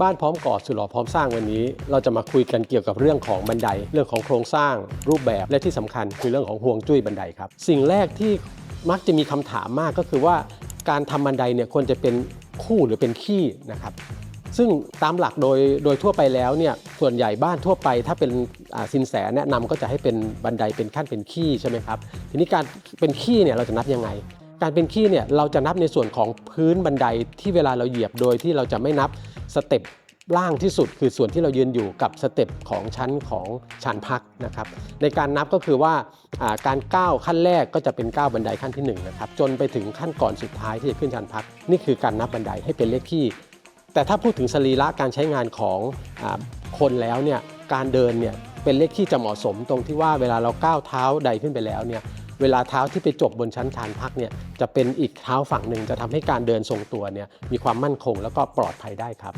บ้านพร้อมก่อสุหล่อพร้อมสร้างวันนี้ เราจะมาคุยกันเกี่ยวกับเรื่องของบันได เรื่องของโครงสร้างรูปแบบและที่สำคัญคือเรื่องของห่วงจุ้ยบันไดครับ สิ่งแรกที่มักจะมีคำถามมากก็คือว่าการทำบันไดเนี่ยควรจะเป็นคู่หรือเป็นขี้นะครับซึ่งตามหลักโดยโดยทั่วไปแล้วเนี่ยส่วนใหญ่บ้านทั่วไปถ้าเป็นสินแสแนะนำก็จะให้เป็นบันไดเป็นขั้นเป็นขี้ใช่ไหมครับทีนี้การเป็นขี้เนี่ยเราจะนับยังไง การเป็นขี้เนี่ยเราจะนับในส่วนของพื้นบันไดที่เวลาเราเหยียบโดยที่เราจะไม่นับ สเต็ปล่างที่สุดคือส่วนที่เรายืนอยู่กับสเต็ปของชั้นของชานพักนะครับ ในการนับก็คือว่าการก้าวขั้นแรกก็จะเป็นก้าวบันไดขั้นที่หนึ่งนะครับจนไปถึงขั้นก่อนสุดท้ายที่จะขึ้นชานพัก นี่คือการนับบันไดให้เป็นเลขขี้แต่ถ้าพูดถึงสรีระการใช้งานของอคนแล้วเนี่ยการเดินเนี่ยเป็นเลขที่จะเหมาะสมตรงที่ว่าเวลาเราก้าวเท้าใดขึ้นไปแล้วเนี่ยเวลาเท้าที่ไปจบบนชั้นชานพักเนี่ยจะเป็นอีกเท้าฝั่งหนึ่งจะทำให้การเดินทรงตัวเนี่ยมีความมั่นคงแล้วก็ปลอดภัยได้ครับ